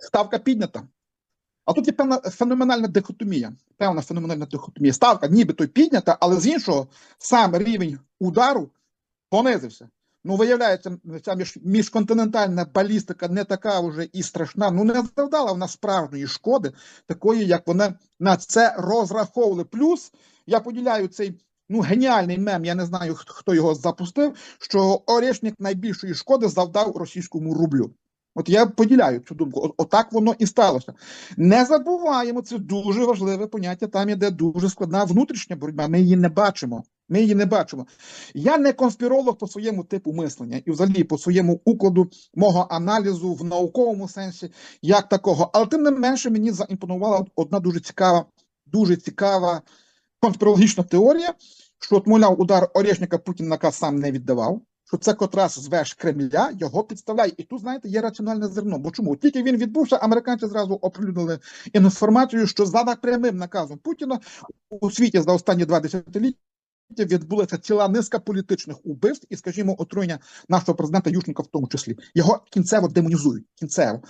ставка піднята. А тут є певна феноменальна дихотомія. Певна феноменальна дихотомія. Ставка нібито піднята, але з іншого сам рівень удару понизився. Ну, виявляється, ця між, міжконтинентальна балістика не така вже і страшна. Ну, не завдала вона справжньої шкоди, такої, як вона на це розраховували. Плюс я поділяю цей ну, геніальний мем, я не знаю, хто його запустив, що Орешник найбільшої шкоди завдав російському рублю. От я поділяю цю думку. От, отак воно і сталося. Не забуваємо, це дуже важливе поняття. Там іде дуже складна внутрішня боротьба. Ми її не бачимо. Ми її не бачимо. Я не конспіролог по своєму типу мислення і взагалі по своєму укладу мого аналізу в науковому сенсі, як такого. Але тим не менше мені заімпонувала одна дуже цікава, дуже цікава конспірологічна теорія, що, от, мовляв, удар Орешника Путін наказ сам не віддавав. Що це котрас з веж Кремля його підставляє, і тут знаєте є раціональне зерно. Бо чому тільки він відбувся, американці зразу оприлюднили інформацію, що за прямим наказом Путіна у світі за останні два десятиліття відбулася ціла низка політичних убивств і, скажімо, отруєння нашого президента Ющенка в тому числі. Його кінцево демонізують. Кінцево.